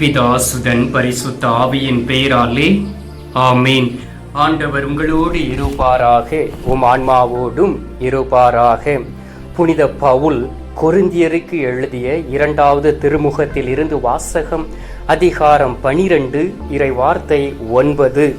பிதாசுதன் பரிசுத்த ஆவியின் பெயராலே ஆமீன். ஆண்டவர் உங்களோடு இருப்பாராக உம் ஆன்மாவோடும் இருப்பாராக. புனித பவுல் கொருந்தியருக்கு எழுதிய இரண்டாவது திருமுகத்தில் இருந்து வாசகம் அதிகாரம் பனிரெண்டு இறை வார்த்தை ஒன்பது.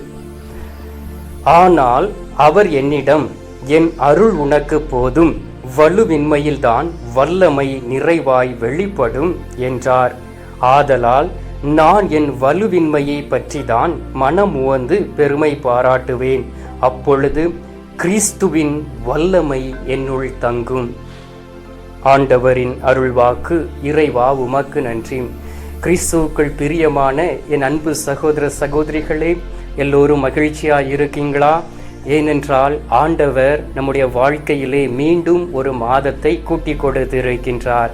ஆனால் அவர் என்னிடம் என் அருள் உனக்கு போதும் வலுவின்மையில்தான் வல்லமை நிறைவாய் வெளிப்படும் என்றார். ஆதலால் நான் என் வலுவின்மையை பற்றிதான் மனமுவந்து பெருமை பாராட்டுவேன். அப்பொழுது கிறிஸ்துவின் வல்லமை என்னுள் தங்கும். ஆண்டவரின் அருள்வாக்கு இறைவா உமக்கு நன்றி. கிறிஸ்துவுக்குள் பிரியமான என் அன்பு சகோதர சகோதரிகளே எல்லோரும் மகிழ்ச்சியாக இருக்கீங்களா ஏனென்றால் ஆண்டவர் நம்முடைய வாழ்க்கையிலே மீண்டும் ஒரு மாதத்தை கூட்டிக் கொடுத்திருக்கின்றார்.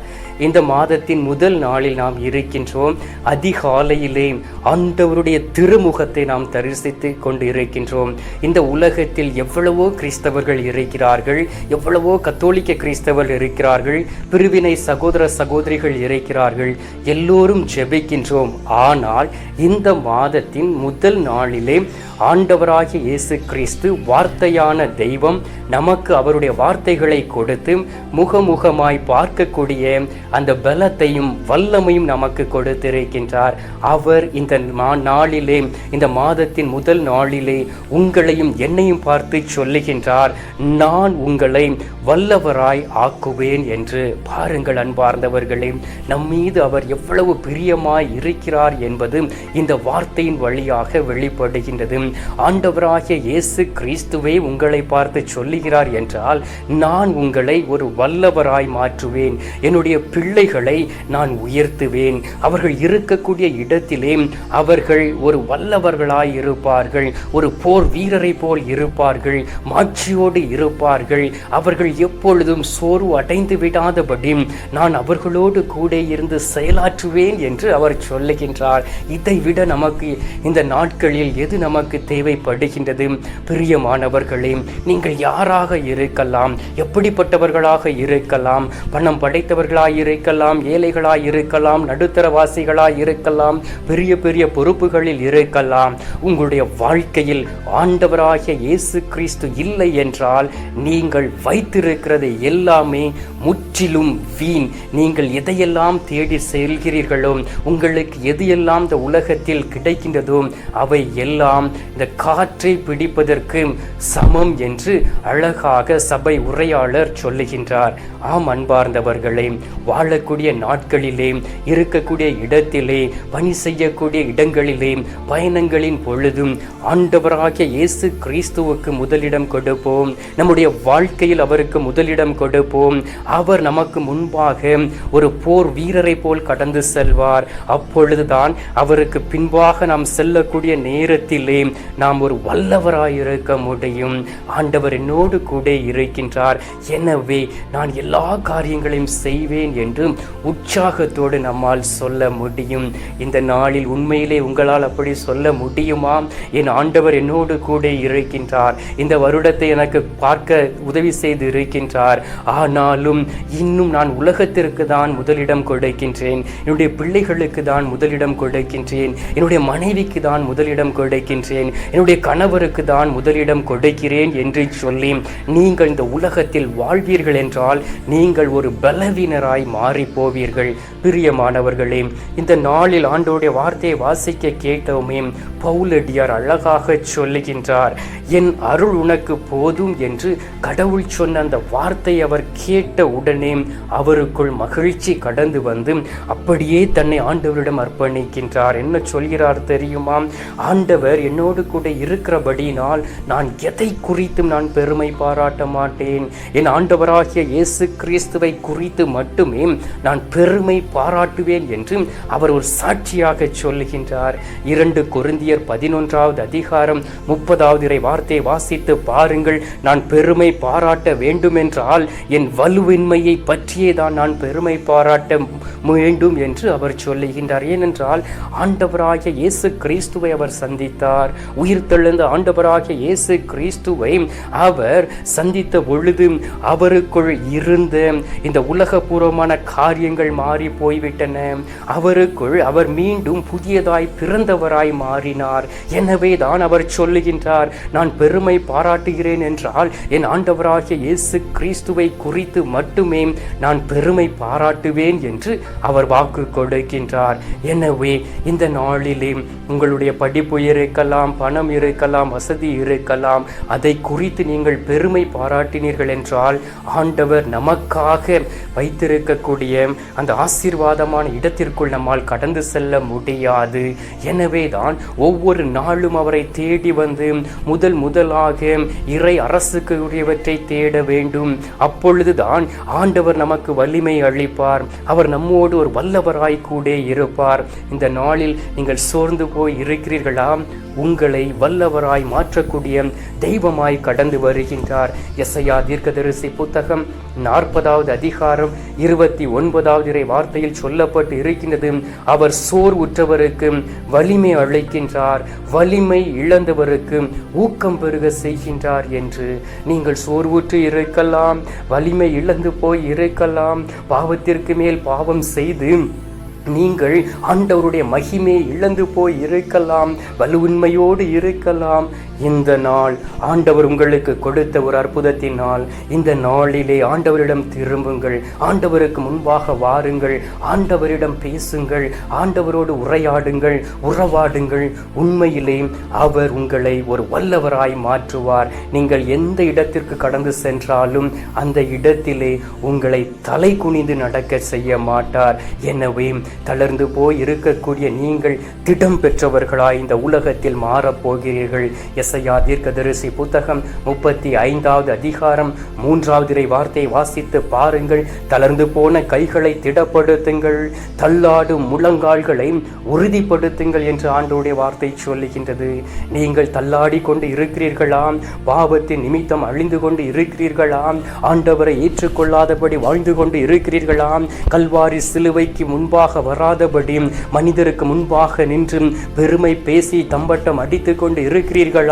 இந்த மாதத்தின் முதல் நாளில் நாம் இருக்கின்றோம். அதிகாலையிலே ஆண்டவருடைய திருமுகத்தை நாம் தரிசித்து கொண்டு இருக்கின்றோம் இந்த உலகத்தில் எவ்வளவோ கிறிஸ்தவர்கள் இருக்கிறார்கள். எவ்வளவோ கத்தோலிக்க கிறிஸ்தவர்கள் இருக்கிறார்கள். பிரிவினை சகோதர சகோதரிகள் இருக்கிறார்கள். எல்லோரும் ஜெபிக்கின்றோம். ஆனால் இந்த மாதத்தின் முதல் நாளிலே ஆண்டவராகிய இயேசு கிறிஸ்து வார்த்தையான தெய்வம் நமக்கு அவருடைய வார்த்தைகளை கொடுத்து முகமுகமாய் பார்க்கக்கூடிய அந்த பலத்தையும் வல்லமையும் நமக்கு கொடுத்திருக்கின்றார். அவர் இந்த மா- நாளிலே இந்த மாதத்தின் முதல் நாளிலே உங்களையும் என்னையும் பார்த்து சொல்லுகின்றார் நான் உங்களை வல்லவராய் ஆக்குவேன் என்று. பாருங்கள் அன்பார்ந்தவர்களே நம் மீது அவர் எவ்வளவு பிரியமாய் இருக்கிறார் என்பது இந்த வார்த்தையின் வழியாக வெளிப்படுகின்றது. ஆண்டவராகிய இயேசு கிறிஸ்துவே உங்களை பார்த்து சொல்லுகிறார் என்றால் நான் உங்களை ஒரு வல்லவராய் மாற்றுவேன். என்னுடைய பிள்ளைகளை நான் உயர்த்துவேன். அவர்கள் இருக்கக்கூடிய இடத்திலே அவர்கள் ஒரு வல்லவர்களாய் இருப்பார்கள் ஒரு போர் வீரரை போல் இருப்பார்கள். மாட்சியோடு இருப்பார்கள். அவர்கள் எப்பொழுதும் சோர்வு அடைந்து விடாதபடி நான் அவர்களோடு கூட இருந்து செயலாற்றுவேன் என்று அவர் சொல்லுகின்றார். இதை விட நமக்கு இந்த நாட்களில் எது நமக்கு தேவைப்படுகின்றது? பிரியமானவர்களே நீங்கள் யாராக இருக்கலாம்? எப்படிப்பட்டவர்களாக இருக்கலாம்? பணம் படைத்தவர்களாக இருக்கலாம் ஏழைகளாய் இருக்கலாம் நடுத்தரவாசிகளாய் இருக்கலாம் பெரிய பெரிய பொறுப்புகளில் இருக்கலாம். உங்களுடைய வாழ்க்கையில் ஆண்டவராகிய இயேசு கிறிஸ்து இல்லை என்றால் நீங்கள் வைத்திருக்கிறது எல்லாமே முற்றிலும் வீண். நீங்கள் எதையெல்லாம் தேடி செல்கிறீர்களோ உங்களுக்கு எது எல்லாம் இந்த உலகத்தில் கிடைக்கின்றதோ அவை எல்லாம் இந்த காற்றை பிடிப்பதற்கு சமம் என்று அழகாக சபை உரையாளர் சொல்லுகின்றார். ஆம் அன்பார்ந்தவர்களே வாழக்கூடிய நாட்களிலே இருக்கக்கூடிய இடத்திலே பணி செய்யக்கூடிய இடங்களிலே பயணங்களின் பொழுதும் ஆண்டவராகிய இயேசு கிறிஸ்துவுக்கு முதலிடம் கொடுப்போம். நம்முடைய வாழ்க்கையில் அவருக்கு முதலிடம் கொடுப்போம். அவர் நமக்கு முன்பாக ஒரு போர் வீரரை போல் கடந்து செல்வார். அப்பொழுதுதான் அவருக்கு பின்பாக நாம் செல்லக்கூடிய நேரத்திலே நாம் ஒரு வல்லவராயிருக்க முடியும். ஆண்டவர் என்னோடு கூட இருக்கின்றார். எனவே நான் எல்லா காரியங்களையும் செய்வேன் என்று உற்சாகத்தோடு நம்மால் சொல்ல முடியும். இந்த நாளில் உண்மையிலே உங்களால் அப்படி சொல்ல முடியுமா? என் ஆண்டவர் என்னோடு கூட இருக்கின்றார். இந்த வருடத்தை எனக்கு பார்க்க உதவி செய்து இருக்கின்றார். ஆனாலும் இன்னும் நான் உலகத்திற்கு தான் முதலிடம் கொடுக்கின்றேன். என்னுடைய பிள்ளைகளுக்கு தான் முதலிடம் கொடுக்கின்றேன். என்னுடைய மனைவிக்கு தான் முதலிடம் கொடுக்கின்றேன். என்னுடைய கணவருக்கு தான் முதலிடம் கொடுக்கிறேன் என்று சொல்லி நீங்கள் இந்த உலகத்தில் வாழ்வீர்கள் என்றால் நீங்கள் ஒரு பலவீனராய் மாறி போவீர்கள். பிரியமானவர்களே இந்த நாளில் ஆண்டோடைய வார்த்தையை வாசிக்க கேட்டோமே பவுலடியார் அழகாக சொல்லுகின்றார் என் அருள் உனக்கு போதும் என்று கடவுள் சொன்ன அந்த வார்த்தை அவர் கேட்ட உடனே அவருக்குள் மகிழ்ச்சி கடந்து வந்து அப்படியே தன்னை ஆண்டவரிடம் அர்ப்பணிக்கின்றார். என்ன சொல்கிறார் தெரியுமா? ஆண்டவர் என்னோடு கூட இருக்கிறபடினால் நான் எதை குறித்தும் நான் பெருமை பாராட்ட மாட்டேன். என் ஆண்டவராகிய இயேசு கிறிஸ்துவை குறித்து மட்டுமே நான் பெருமை பாராட்டுவேன் என்று அவர் ஒரு சாட்சியாக சொல்லுகின்றார். இரண்டு கொரிந்தியர் பதினொன்றாவது அதிகாரம் முப்பதாவது இறை வார்த்தை வாசித்து பாருங்கள். நான் பெருமை பாராட்ட வேண்டுமென்றால் என் வலுவின்மையை பற்றியே தான் நான் பெருமை பாராட்ட வேண்டும் என்று அவர் சொல்லுகின்றார். ஏனென்றால் ஆண்டவராகிய இயேசு கிறிஸ்துவை அவர் சந்தித்தார். உயிர் தெழுந்த ஆண்டவராகிய இயேசு கிறிஸ்துவை அவர் சந்தித்த பொழுது அவருக்குள் இருந்த இந்த உலகபூர்வமான காரியங்கள் மாறி போய்விட்டன. அவருக்குள் அவர் மீண்டும் புதியதாய் பிறந்தவராய் மாறினார். எனவே தான் அவர் சொல்லுகின்றார் நான் பெருமை பாராட்டுகிறேன் என்றால் என் ஆண்டவராகிய இயேசு கிறிஸ்துவை குறித்து மட்டுமே நான் பெருமை பாராட்டுவேன் என்று அவர் வாக்கு கொடுக்கின்றார். எனவே இந்த நாளிலே உங்களுடைய படிப்பு இருக்கலாம் பணம் இருக்கலாம் வசதி இருக்கலாம் அதை குறித்து நீங்கள் பெருமை பாராட்டினீர்கள் என்றால் ஆண்டவர் நமக்காக வைத்திருக்க இருக்கக்கூடிய அந்த ஆசீர்வாதமான இடத்திற்குள் நம்மால் கடந்து செல்ல முடியாது. எனவே தான் ஒவ்வொரு நாளும் அவரை தேடி வந்து முதல் முதலாக இறை அரசுக்கு உரியவற்றை தேட வேண்டும். அப்பொழுதுதான் ஆண்டவர் நமக்கு வலிமை அளிப்பார். அவர் நம்மோடு ஒரு வல்லவராய் கூட இருப்பார். இந்த நாளில் நீங்கள் சோர்ந்து போய் இருக்கிறீர்களா? உங்களை வல்லவராய் மாற்றக்கூடிய தெய்வமாய் கடந்து வருகின்றார். எஸ்ஐயா தீர்க்கதரிசி புத்தகம் நாற்பதாவது அதிகாரம் இருபத்தி ஒன்பதாவது இறை வார்த்தையில் சொல்லப்பட்டு இருக்கின்றது. அவர் சோர் உற்றவருக்கு வலிமை அழைக்கின்றார் வலிமை இழந்தவருக்கு ஊக்கம் பெருக செய்கின்றார் என்று. நீங்கள் சோர்வுற்று இருக்கலாம் வலிமை இழந்து போய் இருக்கலாம் பாவத்திற்கு மேல் பாவம் செய்து நீங்கள் ஆண்டவருடைய மகிமையை இழந்து போய் இருக்கலாம் வலுவின்மையோடு இருக்கலாம். இந்த நாள் ஆண்டவர் உங்களுக்கு கொடுத்த ஒரு அற்புதத்தின் நாள் இந்த நாளிலே ஆண்டவரிடம் திரும்புங்கள் ஆண்டவருக்கு முன்பாக வாருங்கள் ஆண்டவரிடம் பேசுங்கள் ஆண்டவரோடு உரையாடுங்கள் உறவாடுங்கள். உண்மையிலே அவர் உங்களை ஒரு வல்லவராய் மாற்றுவார். நீங்கள் எந்த இடத்திற்கு கடந்து சென்றாலும் அந்த இடத்திலே உங்களை தலை குனிந்து நடக்க செய்ய மாட்டார். எனவே தளர்ந்து போய் இருக்கக்கூடிய நீங்கள் திடம் பெற்றவர்களாய் இந்த உலகத்தில் மாறப் போகிறீர்கள் எஸ்ஐயா தீர்க்கதரிசி புத்தகம் முப்பத்தி ஐந்தாவது அதிகாரம் மூன்றாவது இறை வார்த்தை வாசித்து பாருங்கள். தளர்ந்து போன கைகளை திடப்படுத்துங்கள். தள்ளாடும் முழங்கால்களை உறுதிப்படுத்துங்கள் என்று ஆண்டோடைய வார்த்தை சொல்லுகின்றது. நீங்கள் தள்ளாடி கொண்டு இருக்கிறீர்களாம். பாவத்தின் நிமித்தம் அழிந்து கொண்டு இருக்கிறீர்களாம். ஆண்டவரை ஏற்றுக்கொள்ளாதபடி வாழ்ந்து கொண்டு இருக்கிறீர்களாம். கல்வாரி சிலுவைக்கு முன்பாக வராதபடி மனிதருக்கு முன்பாக நின்று பெருமை பேசி தம்பட்டம் அடித்து கொண்டு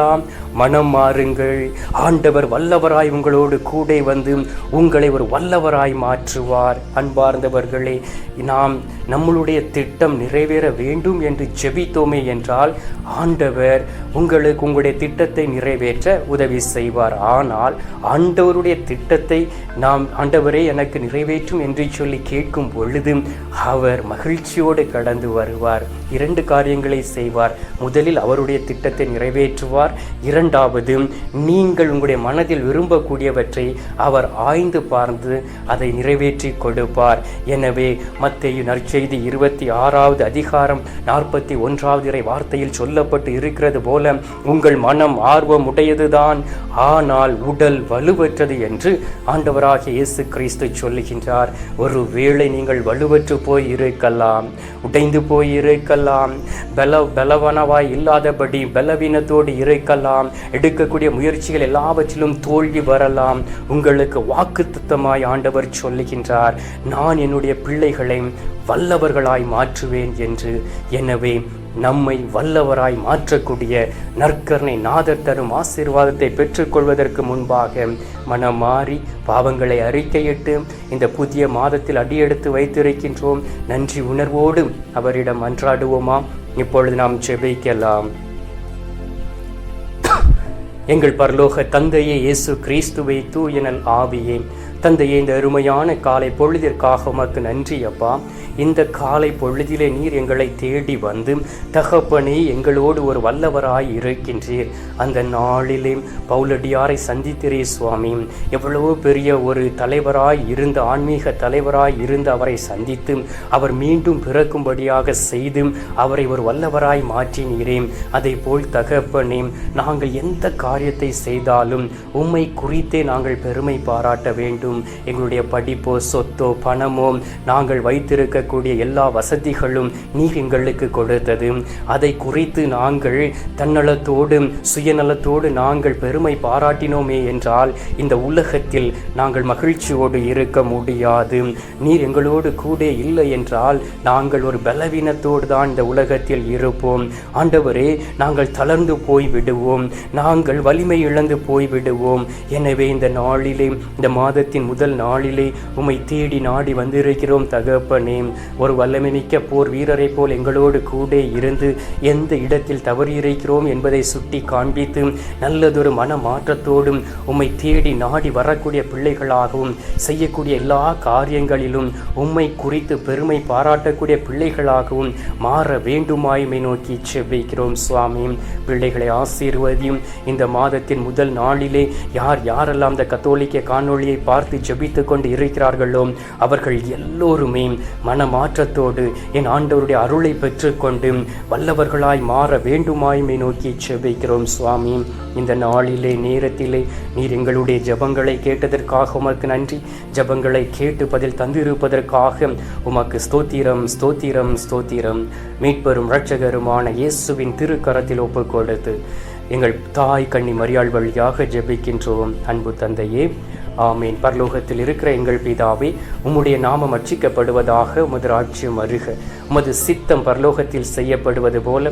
எல்லாம் மனம் மாறுங்கள். ஆண்டவர் வல்லவராய் உங்களோடு கூட வந்து உங்களை ஒரு வல்லவராய் மாற்றுவார். அன்பார்ந்தவர்களே நாம் நம்மளுடைய திட்டம் நிறைவேற வேண்டும் என்று ஜெபித்தோமே என்றால் ஆண்டவர் உங்களுக்கு உங்களுடைய திட்டத்தை நிறைவேற்ற உதவி செய்வார். ஆனால் ஆண்டவருடைய திட்டத்தை நாம் ஆண்டவரே எனக்கு நிறைவேற்றும் என்று சொல்லி கேட்கும் பொழுது அவர் மகிழ்ச்சியோடு கடந்து வருவார். இரண்டு காரியங்களை செய்வார். முதலில் அவருடைய திட்டத்தை நிறைவேற்றுவார். இரண்டாவது நீங்கள் உங்களுடைய மனதில் விரும்பக்கூடியவற்றை அவர் ஆய்ந்து பார்த்து அதை நிறைவேற்றி கொடுப்பார். எனவே மத்திய நற்செய்தி இருபத்தி ஆறாவது அதிகாரம் நாற்பத்தி ஒன்றாவது இறை வார்த்தையில் சொல்லப்பட்டு இருக்கிறது போல உங்கள் மனம் ஆர்வம் உடையதுதான் ஆனால் உடல் வலுவற்றது என்று ஆண்டவராக இயேசு கிறிஸ்து சொல்லுகின்றார். ஒருவேளை நீங்கள் வலுவற்று போய் இருக்கலாம் உடைந்து போய் இருக்கலாம் பல பலவனவாய் இல்லாதபடி பலவீனத்தோடு இருக்கலாம் எடுக்கக்கூடிய முயற்சிகள் எல்லாவற்றிலும் தோல்வி வரலாம். உங்களுக்கு வாக்கு தத்தமாய் ஆண்டவர் சொல்லுகின்றார் நான் என்னுடைய பிள்ளைகளை வல்லவர்களாய் மாற்றுவேன் என்று. எனவே நம்மை வல்லவராய் மாற்றக்கூடிய நற்கர்ணை நாதர் தரும் ஆசீர்வாதத்தை பெற்றுக்கொள்வதற்கு முன்பாக மனம் மாறி பாவங்களை அறிக்கையிட்டு இந்த புதிய மாதத்தில் அடியெடுத்து வைத்திருக்கின்றோம். நன்றி உணர்வோடு அவரிடம் அன்றாடுவோமா? இப்பொழுது நாம் செபிக்கலாம் எங்கள் பரலோக தந்தையே இயேசு கிறிஸ்துவை தூயனல் ஆவியே. தந்தையே இந்த அருமையான காலை பொழுதிற்காக உமக்கு நன்றி அப்பா. இந்த காலை பொழுதிலே நீர் எங்களை தேடி வந்து தகப்பனே எங்களோடு ஒரு வல்லவராய் இருக்கின்றீர். அந்த நாளிலே பவுலடியாரை சந்தித்திரே சுவாமி. எவ்வளவோ பெரிய ஒரு தலைவராய் இருந்த ஆன்மீக தலைவராய் இருந்து அவரை சந்தித்து அவர் மீண்டும் பிறக்கும்படியாக செய்து அவரை ஒரு வல்லவராய் மாற்றினீரே. அதை போல் தகப்பனே நாங்கள் எந்த காரியத்தை செய்தாலும் உம்மை குறித்தே நாங்கள் பெருமை பாராட்ட வேண்டும். எங்களுடைய படிப்போ சொத்தோ பணமோ நாங்கள் வைத்திருக்க இருக்கக்கூடிய எல்லா வசதிகளும் நீர் எங்களுக்கு கொடுத்தது. அதை குறித்து நாங்கள் தன்னலத்தோடு சுயநலத்தோடு நாங்கள் பெருமை பாராட்டினோமே என்றால் இந்த உலகத்தில் நாங்கள் மகிழ்ச்சியோடு இருக்க முடியாது. நீர் எங்களோடு கூட இல்லை என்றால் நாங்கள் ஒரு பலவீனத்தோடு தான் இந்த உலகத்தில் இருப்போம். ஆண்டவரே நாங்கள் தளர்ந்து போய் விடுவோம். நாங்கள் வலிமை இழந்து போய் விடுவோம். எனவே இந்த நாளிலே இந்த மாதத்தின் முதல் நாளிலே உம்மை தேடி நாடி வந்திருக்கிறோம் தகப்பனே. ஒரு வல்லமை மிக்க போர் வீரரை போல் எங்களோடு கூட இருந்து எந்த இடத்தில் தவறியிருக்கிறோம் என்பதை சுட்டி காண்பித்து நல்லதொரு மன மாற்றத்தோடும் உம்மை தேடி நாடி வரக்கூடிய பிள்ளைகளாகவும் செய்யக்கூடிய எல்லா காரியங்களிலும் உம்மை குறித்து பெருமை பாராட்டக்கூடிய பிள்ளைகளாகவும் மாற வேண்டுமாயுமை நோக்கி செவ்விக்கிறோம் சுவாமி. பிள்ளைகளை ஆசீர்வதியும். இந்த மாதத்தின் முதல் நாளிலே யார் யாரெல்லாம் இந்த கத்தோலிக்க காணொளியை பார்த்து ஜபித்து கொண்டு இருக்கிறார்களோ அவர்கள் எல்லோருமே மன மனமாற்றத்தோடு என் ஆண்டவருடைய அருளை பெற்றுக்கொண்டு வல்லவர்களாய் மாற வேண்டுமாயுமே நோக்கி செபிக்கிறோம் சுவாமி. இந்த நாளிலே நேரத்திலே நீர் எங்களுடைய ஜெபங்களை கேட்டதற்காக உமக்கு நன்றி. ஜெபங்களை கேட்டு பதில் தந்திருப்பதற்காக உமக்கு ஸ்தோத்திரம் ஸ்தோத்திரம் ஸ்தோத்திரம். மீட்பெரும் இரட்சகருமான இயேசுவின் திருக்கரத்தில் ஒப்பு கொடுத்து எங்கள் தாய் கண்ணி மரியாள் வழியாக ஜெபிக்கின்றோம். அன்பு தந்தையே ஆமீன். பரலோகத்தில் இருக்கிற எங்கள் பிதாவே உம்முடைய நாமம் அச்சிக்கப்படுவதாக உமது ராஜ்யம் அருக. உமது சித்தம் பரலோகத்தில் செய்யப்படுவது போல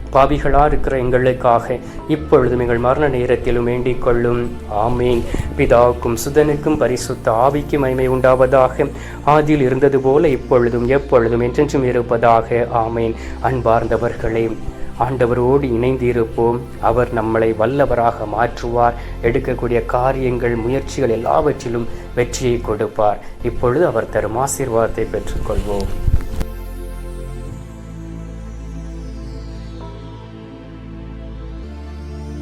பாவிகளாக இருக்கிற எங்களுக்காக இப்பொழுதும் எங்கள் மரண நேரத்திலும் வேண்டிக் கொள்ளும். ஆமீன். பிதாவுக்கும் சுதனுக்கும் பரிசுத்த ஆவிக்கும் மைமை உண்டாவதாக. ஆதியில் இருந்தது போல இப்பொழுதும் எப்பொழுதும் என்றென்றும் இருப்பதாக. ஆமீன். அன்பார்ந்தவர்களே ஆண்டவரோடு இணைந்து இருப்போம் அவர் நம்மளை வல்லவராக மாற்றுவார். எடுக்கக்கூடிய காரியங்கள் முயற்சிகள் எல்லாவற்றிலும் வெற்றியை கொடுப்பார். இப்பொழுது அவர் தரும் ஆசீர்வாதத்தை பெற்றுக்கொள்வோம்.